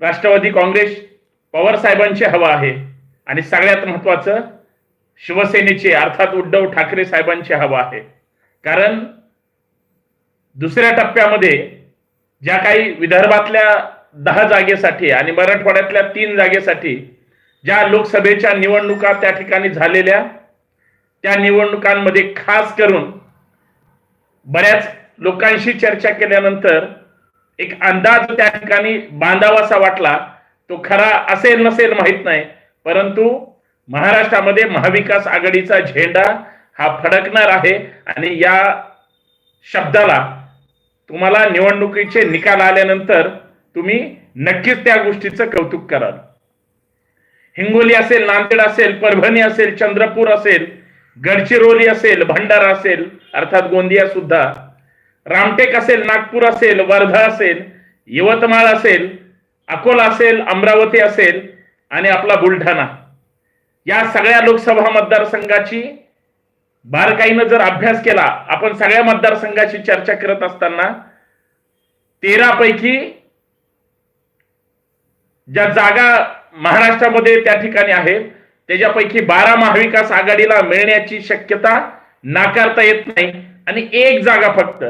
राष्ट्रवादी काँग्रेस पवार साहेबांची हवा आहे. आणि सगळ्यात महत्वाचं शिवसेनेचे अर्थात उद्धव ठाकरे साहेबांची हवा आहे. कारण दुसऱ्या टप्प्यामध्ये ज्या काही विदर्भातल्या दहा जागेसाठी आणि मराठवाड्यातल्या तीन जागेसाठी ज्या लोकसभेच्या निवडणुका त्या ठिकाणी झालेल्या त्या निवडणुकांमध्ये खास करून बऱ्याच लोकांशी चर्चा केल्यानंतर एक अंदाज त्या ठिकाणी बांधावासा वाटला. तो खरा असेल नसेल माहीत नाही. परंतु महाराष्ट्रामध्ये महाविकास आघाडीचा झेंडा हा फडकणार आहे आणि या शब्दाला तुम्हाला निवडणुकीचे निकाल आल्यानंतर तुम्ही नक्कीच त्या गोष्टीचं कौतुक कराल. हिंगोली असेल नांदेड असेल परभणी असेल चंद्रपूर असेल गडचिरोली असेल भंडारा असेल अर्थात गोंदिया सुद्धा रामटेक असेल नागपूर असेल वर्धा असेल यवतमाळ असेल अकोला असेल अमरावती असेल आणि आपला बुलढाणा. या सगळ्या लोकसभा मतदारसंघाची बारकाईनं जर अभ्यास केला आपण सगळ्या मतदारसंघाची चर्चा करत असताना तेरा पैकी ज्या जागा महाराष्ट्रामध्ये त्या ठिकाणी आहेत त्याच्यापैकी बारा महाविकास आघाडीला मिळण्याची शक्यता नाकारता येत नाही आणि एक जागा फक्त.